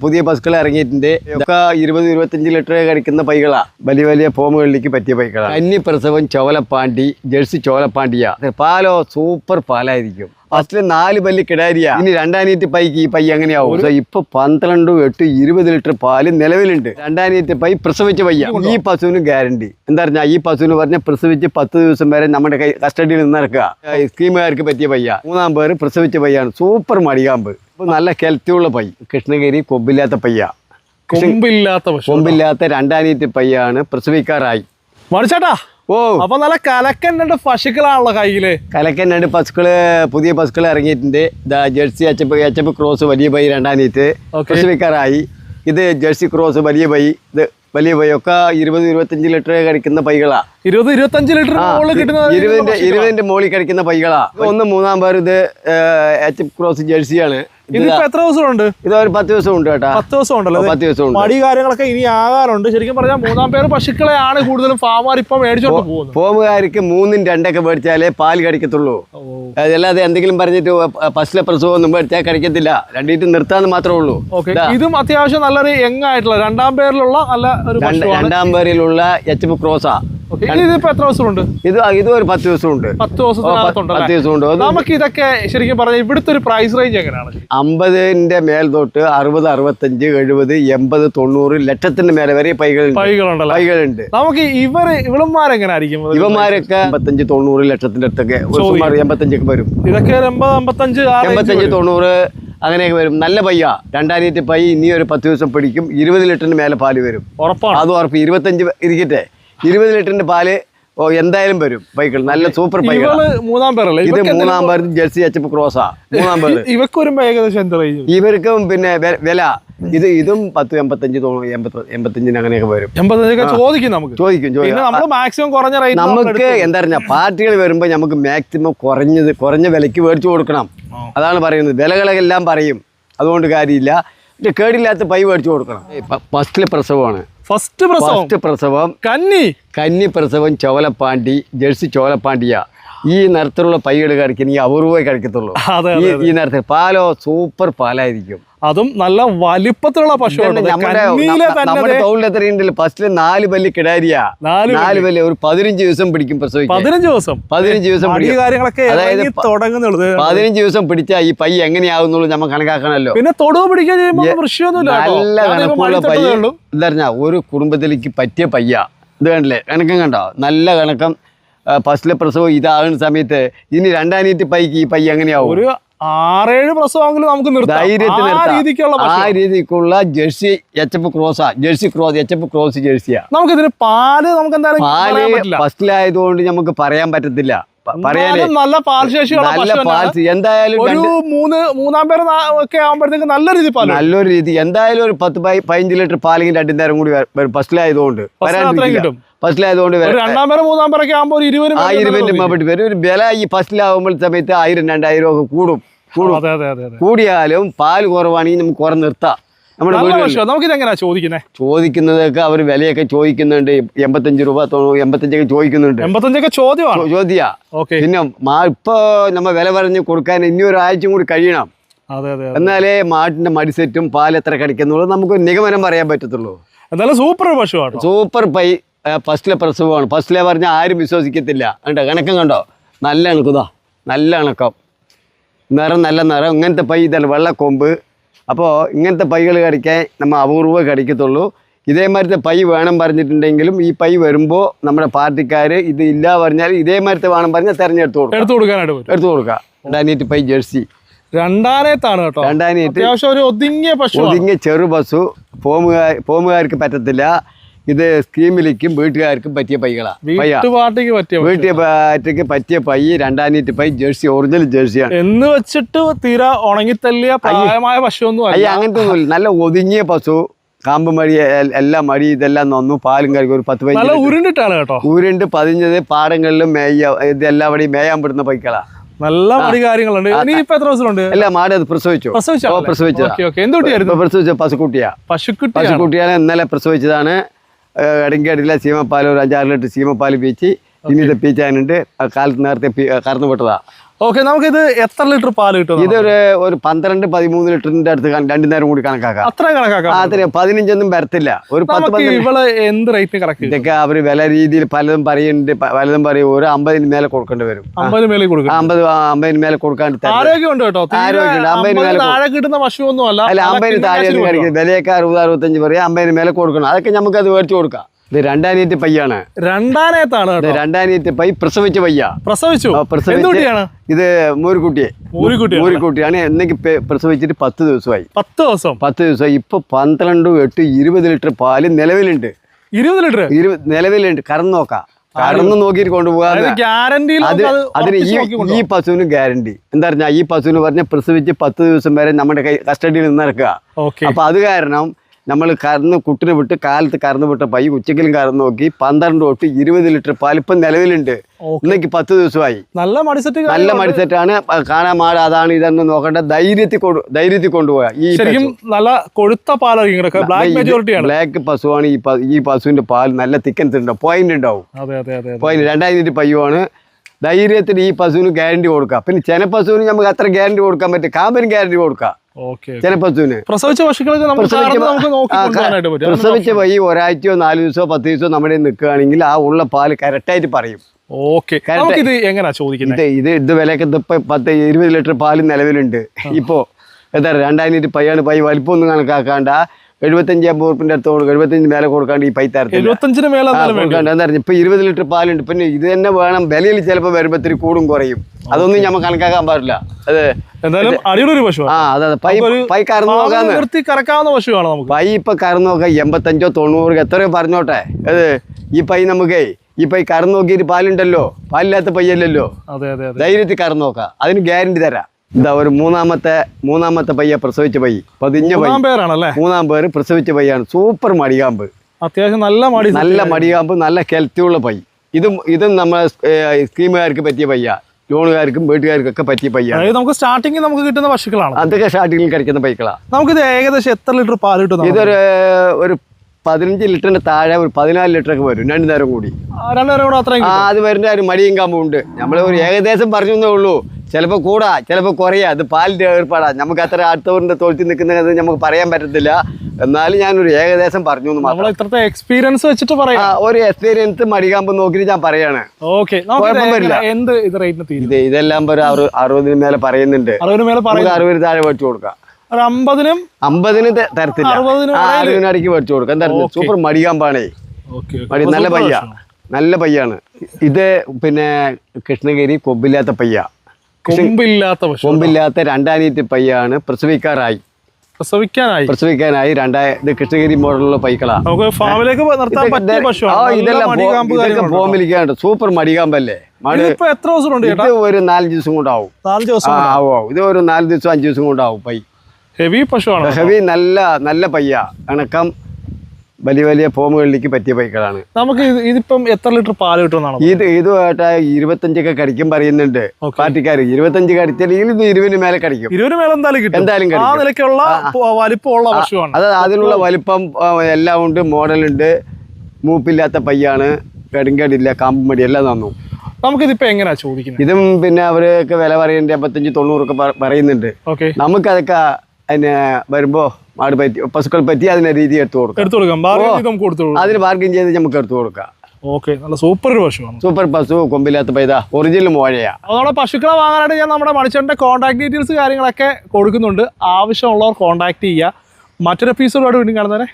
പുതിയ ബസ്സുകൾ ഇറങ്ങിയിട്ടുണ്ട്. ഒക്കെ ഇരുപത് ഇരുപത്തഞ്ച് ലിറ്റർ കഴിക്കുന്ന പൈകളാ. വലിയ വലിയ ഫോമുകളിലേക്ക് പറ്റിയ പൈകളാ. കന്നിപ്രസവം ചോലപ്പാണ്ടി ജേഴ്സി ചോലപ്പാണ്ടിയാ. പാലോ സൂപ്പർ പാലായിരിക്കും. ഫസ്റ്റിൽ നാല് പല്ലി കിടാരിയ. ഇനി രണ്ടാനീറ്റ് പൈക്ക് ഈ പൈ എങ്ങനെയാവും? ഇപ്പൊ പന്ത്രണ്ട് എട്ട് ഇരുപത് ലിറ്റർ പാൽ നിലവിലുണ്ട്. രണ്ടാനീറ്റ് പൈ പ്രസവിച്ച പയ്യ. ഈ പശുവിന് ഗ്യാരണ്ടി. എന്താ പറഞ്ഞാൽ ഈ പശുവിന് പറഞ്ഞ പ്രസവിച്ച് പത്ത് ദിവസം വരെ നമ്മുടെ കൈ കസ്റ്റഡിയിൽ നിന്ന് നടക്കുക. സ്കീമുകാർക്ക് പറ്റിയ പയ്യ. മൂന്നാം പേര് പ്രസവിച്ച പയ്യാണ്. സൂപ്പർ മടികാമ്പ്. ഇപ്പൊ നല്ല കെൽത്തിയുള്ള പൈ കൃഷ്ണഗിരി കൊമ്പില്ലാത്ത പയ്യ. കൊമ്പില്ലാത്ത കൊമ്പില്ലാത്ത രണ്ടാനീറ്റ് പയ്യാണ് പ്രസവിക്കാറായി. മണിച്ചേട്ടാ. ഓ അപ്പൊ നല്ല കലക്കൻ രണ്ട് പശുക്കളാണല്ലോ കയ്യിൽ. കലക്കൻ രണ്ട് പശുക്കൾ പുതിയ പശുക്കൾ ഇറങ്ങിയിട്ടുണ്ട്. ദാ ജേഴ്സി എച്ചപ്പ് അച്ചപ്പ് ക്രോസ് വലിയ പൈ രണ്ടാം നീറ്റ്. പ്രസവിക്കാറായി ഇത് ജേഴ്സി ക്രോസ് വലിയ പൈ. ഇത് വലിയ പൈയൊക്കെ ഇരുപത് ഇരുപത്തഞ്ച് ലിറ്റർ കഴിക്കുന്ന പൈകളാ. ഇരുപത് ഇരുപത്തഞ്ച് ലിറ്റർ ഇരുപതിന്റെ. ഇരുപതിന്റെ മുകളിൽ കഴിക്കുന്ന പൈകളാ. ഒന്ന് മൂന്നാം പേർ ഇത് എച്ച് ക്രോസ് ജേഴ്സിയാണ് ഇത് ഇതിപ്പോ എത്ര ദിവസമുണ്ട്? ഇത് ഒരു പത്ത് ദിവസം ഉണ്ട് കേട്ടോ. പത്ത് ദിവസം ഉണ്ടല്ലോ പത്ത് ദിവസം ഉണ്ട് മടി കാര്യങ്ങളൊക്കെ ഇനി ആകാറുണ്ട്. ശരിക്കും പറഞ്ഞാൽ മൂന്നാം പേര് പശുക്കളെയാണ് കൂടുതലും ഫാമാർ ഇപ്പൊ മേടിച്ചോണ്ട് പോകുന്നത്. ഫോമുകാർക്ക് മൂന്നും രണ്ടൊക്കെ മേടിച്ചാലേ പാൽ കടിക്കത്തുള്ളൂ. അതല്ലാതെ എന്തെങ്കിലും പറഞ്ഞിട്ട് പശുല പ്രസവം ഒന്നും മേടിച്ചാൽ കഴിക്കത്തില്ല രണ്ടീട്ട് നിർത്താന്ന് മാത്രമേ ഉള്ളൂ. ഇതും. അത്യാവശ്യം നല്ലൊരു യങ് ആയിട്ടുള്ള രണ്ടാം പേരിലുള്ള നല്ല രണ്ട് പേരിലുള്ള എച്ച് പി ക്രോസാ ദിവസമുണ്ട്? ഇത് ഇത് ഒരു പത്ത് ദിവസമുണ്ട്. പത്ത് ഓ, പ- പത്ത് ദിവസത്തിനകത്തുണ്ടല്ലേ ദിവസം ഉണ്ട് നമുക്ക് ഇതൊക്കെ ശരിക്കും പറഞ്ഞാൽ ഇവിടുത്തെ ഒരു പ്രൈസ് റേഞ്ച് എങ്ങനെയാണ്? അമ്പതിന്റെ മേൽ തൊട്ട് അറുപത് അറുപത്തഞ്ച് എഴുപത് എൺപത് തൊണ്ണൂറ് ലക്ഷത്തിന്റെ മേലെ വരെ പൈകളുണ്ട്. നമുക്ക് ഇവർ ഇവളന്മാരെങ്ങനായിരിക്കും ഇവന്മാരൊക്കെ അമ്പത്തഞ്ച് തൊണ്ണൂറ് ലക്ഷത്തിന്റെ അടുത്തൊക്കെ എൺപത്തഞ്ചൊക്കെ വരും. ഇതൊക്കെ എൺപത് അമ്പത്തഞ്ച് എൺപത്തഞ്ച്. തൊണ്ണൂറ് അങ്ങനെയൊക്കെ വരും. നല്ല പയ്യ. രണ്ടായിരത്തി പയ്യ ഇനി ഒരു പത്ത് ദിവസം പിടിക്കും. ഇരുപത് ലിറ്ററിന് മേലെ പാൽ വരും. ഉറപ്പാണ്. അത് ഉറപ്പ്. ഇരുപത്തഞ്ച് ഇരിക്കട്ടെ. ഇരുപത് ലിറ്ററിന്റെ പാൽ ഓ എന്തായാലും വരും പൈക്കൾ. നല്ല സൂപ്പർ ബൈക്ക് മൂന്നാം പേരല്ലേ? ഇത് മൂന്നാം പേർ ജേഴ്സി അച്ചപ്പ് ക്രോസാ. മൂന്നാം പേര്. ഇവർക്ക് വരുമ്പോ ഏകദേശം എന്താ ഇവർക്കും പിന്നെ വില. ഇത് ഇതും പത്ത് എൺപത്തഞ്ച് എൺപത്തഞ്ചിന് അങ്ങനെയൊക്കെ വരും. എൺപത്തഞ്ചൊക്കെ ചോദിക്കും നമുക്ക്. ചോദിക്കും നമ്മൾ മാക്സിമം കുറഞ്ഞ റേറ്റ് നമുക്ക് എന്താ പറഞ്ഞ പാർട്ടികൾ വരുമ്പോൾ നമുക്ക് മാക്സിമം കുറഞ്ഞത് കുറഞ്ഞ വിലയ്ക്ക് മേടിച്ചു കൊടുക്കണം. അതാണ് പറയുന്നത്. വിലകളെല്ലാം പറയും. അതുകൊണ്ട് കാര്യമില്ല. കേടില്ലാത്ത പൈ മേടിച്ചു കൊടുക്കണം. ഫസ്റ്റിലെ പ്രസവമാണ്. ഫസ്റ്റ് പ്രസവം. ഫസ്റ്റ് പ്രസവം. കന്നി. കന്നി പ്രസവം ചോലപ്പാണ്ടി ജേഴ്സി ചോലപ്പാണ്ടിയ. ഈ നിറത്തിലുള്ള പൈകൾ കഴിക്കുന്ന ഈ അപൂർവേ കഴിക്കത്തുള്ളൂ ഈ ഈ നിറത്തിൽ പാലോ സൂപ്പർ പാലായിരിക്കും. അതും നല്ല വലിപ്പത്തിലുള്ള പശുവാണ് ഫസ്റ്റിൽ നാല് പല്ല് കിടാരിയ. നാല് പല്ല്. ഒരു പതിനഞ്ച് ദിവസം പിടിക്കും പതിനഞ്ച് ദിവസം. പതിനഞ്ച് ദിവസം കാര്യങ്ങളൊക്കെ അതായത് തുടങ്ങുന്നുള്ളത് പതിനഞ്ച് ദിവസം പിടിച്ചാൽ ഈ പൈ എങ്ങനെയാവുന്നുള്ളൂ നമ്മൾ കണക്കാക്കണല്ലോ പിന്നെ തൊടുവ് പിടിക്കാൻ ചെയ്യുമ്പോൾ വൃഷ്യൊന്നുമില്ല നല്ല കണക്കുള്ള പയ്യ ഉള്ളൂ. എന്താ ഒരു കുടുംബത്തിലേക്ക് പറ്റിയ പയ്യ. ഇത് കണ്ടില്ലേ? കണക്കം കണ്ടോ? നല്ല കണക്കം. ഫസ്റ്റിലെ പ്രസവം ഇതാകുന്ന സമയത്ത് ഇനി രണ്ടാനീറ്റ് പൈക്ക് ഈ പയ്യ എങ്ങനെയാവും? ഒരു ആറേഴ് പ്രസവമെങ്കിലും നമുക്ക് നിർത്താം. ആ രീതിക്കുള്ള ആ രീതിക്കുള്ള ജേഴ്സി എച്ചപ്പ് ക്രോസാ ജേഴ്സി ക്രോസ് എച്ചപ്പ് ക്രോസ് ജേഴ്സിയാ. നമുക്ക് ഇതിന് പാൽ നമുക്ക് എന്തായാലും പാൽ ഫസ്റ്റിലായതുകൊണ്ട് നമുക്ക് പറയാൻ പറ്റത്തില്ല. നല്ല പാൽ ശേഷിയുള്ള പശു തന്നെയാണ്. പാൽ എന്തായാലും ഒരു മൂന്ന് മൂന്നാം പേര് ഒക്കെ ആകുമ്പോഴത്തേക്ക് നല്ല രീതി വരും. നല്ലൊരു രീതി. എന്തായാലും ഒരു പത്ത് പതിനഞ്ച് ലിറ്റർ പാലിങ്ങി രണ്ടു നേരം കൂടി വരും. ഫസ്റ്റിലായതുകൊണ്ട് കിട്ടും. ഫസ്റ്റിലായതുകൊണ്ട് രണ്ടാം പേര് മൂന്നാം പേരൊക്കെ ആകുമ്പോൾ ഇരുപതിനും ആ ആയിരം രൂപ വരും. ഒരു വില ഈ ഫസ്റ്റിലാവുമ്പോൾ സമയത്ത് ആയിരം രണ്ടായിരം ഒക്കെ കൂടും. അതെ അതെ അതെ കൂടിയാലും പാൽ കുറവാണെങ്കിൽ നമുക്ക് കുറെ നിർത്താം. നമ്മുടെ നമുക്കിതെങ്ങനെയാ ചോദിക്കുന്നത് ചോദിക്കുന്നതൊക്കെ അവർ വിലയൊക്കെ ചോദിക്കുന്നുണ്ട്. എൺപത്തഞ്ച് രൂപ എൺപത്തഞ്ചൊക്കെ ചോദിക്കുന്നുണ്ട്. എൺപത്തഞ്ചൊക്കെ ചോദ്യമാണ്. ചോദ്യ. ഓക്കെ. പിന്നെ ഇപ്പോ നമ്മ വില പറഞ്ഞ് കൊടുക്കാൻ ഇനി ഒരാഴ്ചയും കൂടി കഴിയണം. എന്നാലേ മാട്ടിന്റെ മടിസെറ്റും പാൽ എത്ര കടിക്കുന്നുള്ളൂ നമുക്ക് നിഗമനം പറയാൻ പറ്റത്തുള്ളൂ. എന്തായാലും സൂപ്പർ പശു ആട്ടോ സൂപ്പർ പൈ ഫസ്റ്റിലെ പ്രസവമാണ്. ഫസ്റ്റിലെ പറഞ്ഞാൽ ആരും വിശ്വസിക്കത്തില്ല. കണ്ടോ? കണക്കം കണ്ടോ? നല്ല കണക്കുതാ നല്ല കണക്കം. നിറം നല്ല നിറം. ഇങ്ങനത്തെ പൈ ഇതല്ല വെള്ളക്കൊമ്പ്. അപ്പോൾ ഇങ്ങനത്തെ പൈകൾ കടിക്കാൻ നമ്മൾ അപൂർവം കടിക്കത്തുള്ളൂ. ഇതേമാതിരത്തെ പൈ വേണം പറഞ്ഞിട്ടുണ്ടെങ്കിലും ഈ പൈ വരുമ്പോൾ നമ്മുടെ പാർട്ടിക്കാർ ഇത് ഇല്ല പറഞ്ഞാൽ ഇതേമാതിരത്തെ വേണം പറഞ്ഞാൽ തിരഞ്ഞെടുത്ത് കൊടുക്കും. എടുത്തു കൊടുക്കാനായിട്ട് പറ്റും. എടുത്തു കൊടുക്കുക രണ്ടാനീറ്റ് പൈ ജേഴ്സി. രണ്ടാനേത്താണ് കേട്ടോ. രണ്ടാനീറ്റ് അത്യാവശ്യം ഒരു ഒതുങ്ങിയ പശു ഒതുങ്ങിയ ചെറു ബസ്സു ഫോമുകാർ ഫോമുകാർക്ക് പറ്റത്തില്ല. ഇത് സ്കീമിലേക്കും വീട്ടുകാർക്കും പറ്റിയ പൈകളാണ് വീട്ടുപാട്ടിക്ക് പറ്റിയ പാറ്റയ്ക്ക് പറ്റിയ പൈ രണ്ടാനീറ്റ് പൈ ജേഴ്സി ഒറിജിനൽ ജേഴ്സിയാണ്. എന്ന് വെച്ചിട്ട് തീരെ ഉണങ്ങിത്തല്ലിയ പ്രായമായ പശു ഒന്നും അയ്യ അങ്ങനത്തെ ഒന്നുമില്ല നല്ല ഒതുങ്ങിയ പശു കാമ്പ് മടി എല്ലാം മടി ഇതെല്ലാം നന്നു പാലും കറിക്കും ഒരു പത്ത് പതിനഞ്ച് ഉരുണ്ടിട്ടാണ് കേട്ടോ. ഉരുണ്ട് പതിഞ്ഞത് പാടങ്ങളിലും മേയ ഇതെല്ലാവിടെയും മേയാൻ പെടുന്ന പൈക്കളാ നല്ല മടി കാര്യങ്ങളുണ്ട്. ഇനി ഇപ്പൊ എത്ര ദിവസമുണ്ട് അല്ല മാടി അത് പ്രസവിച്ചു. പ്രസവിച്ചു പ്രസവിച്ചു ഇപ്പൊ പ്രസവിച്ച പശുക്കുട്ടിയാ. പശുക്കുട്ടി പശുക്കുട്ടിയാണ് ഇന്നലെ പ്രസവിച്ചതാണ്. ഇടയ്ക്കടിയിലെ സീമപ്പാൽ ഒരു അഞ്ചാറ് ലിറ്റർ സീമപ്പാൽ പീച്ച് ഇനി ഇത് പീച്ചാനുണ്ട്. കാലത്ത് നേരത്തെ കറന്നു വിട്ടതാ. ഓക്കെ ഇത് എത്ര ലിറ്റർ പാൽ കിട്ടും ഇത് ഒരു പന്ത്രണ്ട് പതിമൂന്ന് ലിറ്ററിന്റെ അടുത്ത് രണ്ടു നേരം കൂടി കണക്കാക്കാം. അത്ര കണക്കാക്കാം. അതിന് പതിനഞ്ചൊന്നും വരത്തില്ല. ഒരു പത്ത് ഇവൾ എന്ത് റേറ്റ് കണക്കാക്കും ഇതൊക്കെ അവർ വില രീതിയിൽ പലതും പറയുന്നുണ്ട്. പലതും പറയും. ഒരു അമ്പതിന് മേലെ കൊടുക്കേണ്ടി വരും. അമ്പത് മേലെ കൊടുക്കും. അമ്പത് അമ്പതിന് മേലെ കൊടുക്കാണ്ട് ആരോഗ്യം ആരോഗ്യമുണ്ട് കേട്ടോ. ആരോഗ്യമുണ്ട്. അമ്പതിന് അമ്പതിന് മേലെ താഴെ കിട്ടുന്ന അല്ല അല്ല അമ്പതിന് താഴെ കഴിക്കും വിലയൊക്കെ അറുപത് അറുപത്തഞ്ച് പറയും. അമ്പതിന് മേലെ കൊടുക്കണം. അതൊക്കെ നമുക്ക് അത് മേടിച്ചു കൊടുക്കാം. ഇത് രണ്ടാനീറ്റ് പയ്യാണ്. രണ്ടാനേത്താണ് ഇത് പൈ പ്രസവിച്ച പയ്യ. പ്രസവിച്ചു. പ്രസവിച്ചാണ് പ്രസവിച്ച് ഇത് മൂരിക്കുട്ടിയെ മോരിക്കുട്ടി മൂരിക്കുട്ടിയാണ് എന്നെങ്കിൽ പ്രസവിച്ചിട്ട് പത്ത് ദിവസമായി. പത്ത് ദിവസം. പത്ത് ദിവസമായി. ഇപ്പൊ പന്ത്രണ്ട് എട്ട് ഇരുപത് ലിറ്റർ പാൽ നിലവിലുണ്ട്. ഇരുപത് ലിറ്റർ? ഇരുപത് നിലവിലുണ്ട്. കറന്ന് നോക്കാം. കറന്ന് നോക്കിയിട്ട് അത് അതിന് ഈ ഈ പശുവിന് ഗ്യാരണ്ടി എന്താ പറഞ്ഞാൽ ഈ പശുവിന് പറഞ്ഞ പ്രസവിച്ച് പത്ത് ദിവസം വരെ നമ്മുടെ കസ്റ്റഡിയിൽ നിന്ന് നടക്കുക ഓക്കെ അപ്പൊ അത് കാരണം നമ്മൾ കറന്ന് കുട്ടിനെ വിട്ട് കാലത്ത് കറന്ന് വിട്ട പൈ ഉച്ചക്കിലും കറന്ന് നോക്കി പന്ത്രണ്ട് തൊട്ട് ഇരുപത് ലിറ്റർ പാൽ ഇപ്പം നിലവിലുണ്ട് ഇന്നേക്ക് പത്ത് ദിവസമായി. നല്ല മടിസെറ്റ് നല്ല മടിസെറ്റാണ് കാണാൻ മാട അതാണ് ഇതെന്ന് നോക്കേണ്ട. ധൈര്യത്തിൽ കൊണ്ടു ധൈര്യത്തിൽ കൊണ്ടുപോകാം ഈ ശരിക്കും നല്ല കൊഴുത്ത പാലായിരിക്കും ബ്ലാക്ക് ബ്ലാക്ക് പശുവാണ് ഈ ഈ പശുവിന്റെ പാൽ നല്ല തിക്കൻസ് ഉണ്ടാവും പോയിന്റ് ഉണ്ടാവും പോയിന്റ് രണ്ടായിരം ലിറ്റർ പയ്യുവാണ് ധൈര്യത്തിന് ഈ പശുവിന് ഗ്യാരണ്ടി കൊടുക്കാം. പിന്നെ ചില പശുവിന് നമുക്ക് അത്ര ഗ്യാരണ്ടി കൊടുക്കാൻ പറ്റും കാമ്പിന് ഗ്യാരണ്ടി കൊടുക്കാം. പ്രസവിച്ച വഴി പ്രസവിച്ച ഒരാഴ്ചയോ നാലു ദിവസമോ പത്ത് ദിവസമോ നമ്മുടെ നിൽക്കുകയാണെങ്കിൽ ആ ഉള്ള പാൽ കറക്റ്റായിട്ട് പറയും. ഓക്കെ. നമുക്കിത് എങ്ങനെയാ ചോദിക്കുന്നത്? ഇത് ഇത് ഇത് വിലയൊക്കെ ഇപ്പൊ പത്ത് ഇരുപത് ലിറ്റർ പാൽ നിലവിലുണ്ട്. ഇപ്പോ എന്താ രണ്ടായിരം പയ്യാണ് പൈ വലിപ്പമൊന്നും കണക്കാക്കാണ്ട എഴുപത്തഞ്ച് അമ്പത് ഉറുപ്പിന്റെ അടുത്ത് കൊടുക്കും എഴുപത്തഞ്ച് മേലെ കൊടുക്കാണ്ട് ഈ പൈ തരത്തില്ല. വേണ്ടി കൊടുക്കാണ്ട്. എന്താ ഇപ്പൊ ഇരുപത് ലിറ്റർ പാലുണ്ട്. പിന്നെ ഇത് തന്നെ വേണം വിലയിൽ ചിലപ്പോൾ വരുമ്പോ ഇത്തിരി കൂടും കുറയും. അതൊന്നും നമുക്ക് കണക്കാക്കാൻ പാടില്ല. അത് എന്തായാലും അടിയുടെ പശു ആ അതെ പൈ പൈ കറന്നു നോക്കാന്ന്. കറക്കാവുന്ന പശുവാണ് നമുക്ക്. പൈ ഇപ്പൊ കറന്നു നോക്കാം എൺപത്തഞ്ചോ തൊണ്ണൂറ് എത്രയോ പറഞ്ഞോട്ടെ. അത് ഈ പൈ നമുക്കേ ഈ പൈ കറന്നു നോക്കിയിട്ട് പാലുണ്ടല്ലോ. പാലില്ലാത്ത പയ്യല്ലല്ലോ. ധൈര്യത്തിൽ കറന്നു നോക്കാം. അതിന് ഗ്യാരണ്ടി തരാം. എന്താ ഒരു മൂന്നാമത്തെ മൂന്നാമത്തെ പയ്യ പ്രസവിച്ച പൈ. പതിഞ്ഞ പേരാണല്ലേ? മൂന്നാം പേര് പ്രസവിച്ച പയ്യാണ്. സൂപ്പർ മടികാമ്പ്. അത്യാവശ്യം നല്ല മടി നല്ല മടികാമ്പ് നല്ല കെൽത്തിയുള്ള പൈ. ഇതും ഇതും നമ്മളെ സ്കീമുകാർക്ക് പറ്റിയ പയ്യ. ലോണുകാർക്കും വീട്ടുകാർക്കും ഒക്കെ പറ്റിയ പയ്യാണ്. അതായത് നമുക്ക് സ്റ്റാർട്ടിങ് നമുക്ക് കിട്ടുന്ന പശുക്കളാണ്. അതൊക്കെ സ്റ്റാർട്ടിങ്ങിൽ കഴിക്കുന്ന പൈക്കളാണ് നമുക്കിത് ഏകദേശം എത്ര ലിറ്റർ പാൽ കിട്ടും? ഇതൊരു ഒരു പതിനഞ്ച് ലിറ്ററിന്റെ താഴെ ഒരു പതിനാല് ലിറ്റർ ഒക്കെ വരും രണ്ടു നേരം കൂടി. രണ്ടു നേരം കൂടെ അത്രയും ആ അത് വരുന്ന ഒരു മടിയും കാമ്പും ഉണ്ട്. നമ്മൾ ഒരു ഏകദേശം പറഞ്ഞു ഉള്ളൂ. ചിലപ്പോൾ കൂടാ ചിലപ്പോൾ കുറയാ. അത് പാലിന്റെ ഏർപ്പാടാ. നമുക്ക് അത്ര അടുത്തവരുടെ തോൽത്തി നിൽക്കുന്നത് നമുക്ക് പറയാൻ പറ്റത്തില്ല. എന്നാലും ഞാനൊരു ഏകദേശം പറഞ്ഞു ഇത്രത്തെ എക്സ്പീരിയൻസ് വെച്ചിട്ട് പറയാം. ഒരു എക്സ്പീരിയൻസ് മടികാമ്പ് നോക്കിയിട്ട് ഞാൻ പറയാണ്. എന്ത് ഇത് റേറ്റിന് ഇത് ഇതെല്ലാം ഒരു അറു അറുപതിന് മേലെ പറയുന്നുണ്ട്. അറുപതിന് താഴെ മേടിച്ചു കൊടുക്കാം. അമ്പതിനും അമ്പതിന് തരത്തില്ല. അറുപതിന് അടിക്ക് മേടിച്ചു കൊടുക്കാം. എന്താ സൂപ്പർ മടികാമ്പാണേ. മടി നല്ല പയ്യ. നല്ല പയ്യാണ്. ഇത് പിന്നെ കൃഷ്ണഗിരി കൊമ്പില്ലാത്ത പയ്യ. കൊമ്പില്ലാത്ത കൊമ്പില്ലാത്ത രണ്ടാനീറ്റ് പയ്യാണ് പ്രസവിക്കാറായി. പ്രസവിക്കാനായി. പ്രസവിക്കാനായി രണ്ടായ ഇത് കൃഷ്ണഗിരി മോഡലുള്ള പൈക്കളാണ് നമുക്ക് ഫാമിലേക്ക് നിർത്താൻ പറ്റിയ പശുവാണ് ഇതെല്ലാം ഇതൊക്കെ സൂപ്പർ മടികാമ്പല്ലേ മടി ഇതിപ്പോ എത്ര ദിവസം ഉണ്ട് ഇത് ഒരു നാല് ദിവസം കൊണ്ടാവും. നാല് ദിവസം ആവും. ഇത് ഒരു നാല് ദിവസം അഞ്ച് ദിവസം കൊണ്ടാവും പൈ. ഹെവി പശുവാണ്? ഹെവി നല്ല നല്ല പയ്യ. കണക്കം വലിയ വലിയ ഫോമുകളിലേക്ക് പറ്റിയ പൈക്കളാണ്. നമുക്ക് ഇതിപ്പം എത്ര ലിറ്റർ പാൽ കിട്ടുമെന്നാണ് ഇത് ഇതുമായിട്ട് ഇരുപത്തഞ്ചൊക്കെ കടിക്കും പറയുന്നുണ്ട്. പാർട്ടിക്കാർ ഇരുപത്തഞ്ച് കടിച്ചില്ലെങ്കിൽ ഇത് ഇരുപതിന് മേലെ കടിക്കും. ഇരുപതിന് മേലെ എന്തായാലും കിട്ടും. എന്തായാലും ആ കടിക്കും നിലയ്ക്കുള്ള പ- വലിപ്പമുള്ള പശുവാണ് അത് അതിനുള്ള വലിപ്പം എല്ലാം ഉണ്ട് മോഡലുണ്ട്. മൂപ്പില്ലാത്ത പയ്യാണ്. കടുങ്കടില്ല കാമ്പുമടി എല്ലാം തന്നു. നമുക്കിതിപ്പോ എങ്ങനെയാ ചോദിക്കുന്നത്? ഇതും പിന്നെ അവരൊക്കെ വില പറയുന്നുണ്ട് എൺപത്തഞ്ച് തൊണ്ണൂറൊക്കെ പറയുന്നുണ്ട്. നമുക്കതൊക്കെ അതിന് വരുമ്പോ മാട് പറ്റി പശുക്കൾ പറ്റി അതിനെ രീതി എടുത്തു കൊടുക്കാം. എടുത്തു കൊടുത്തു അതിന് ബാർഗിൻ ചെയ്ത് നമുക്ക് എടുത്തു കൊടുക്കാം. ഓക്കെ നല്ല സൂപ്പർ ഒരു പശുവാണ്. സൂപ്പർ പശു കൊമ്പില്ലാത്ത പൈത ഒറിജിനൽ മോഴയാ. അപ്പോൾ നമ്മുടെ പശുക്കളെ വാങ്ങാനായിട്ട് ഞാൻ നമ്മുടെ മണിച്ചേട്ടന്റെ കോൺടാക്ട് ഡീറ്റെയിൽസ് കാര്യങ്ങളൊക്കെ കൊടുക്കുന്നുണ്ട്. ആവശ്യമുള്ളവർ കോൺടാക്ട് ചെയ്യുക. മറ്റൊരു എപ്പിസോഡോട് വീണ്ടും കാണുന്നവരെ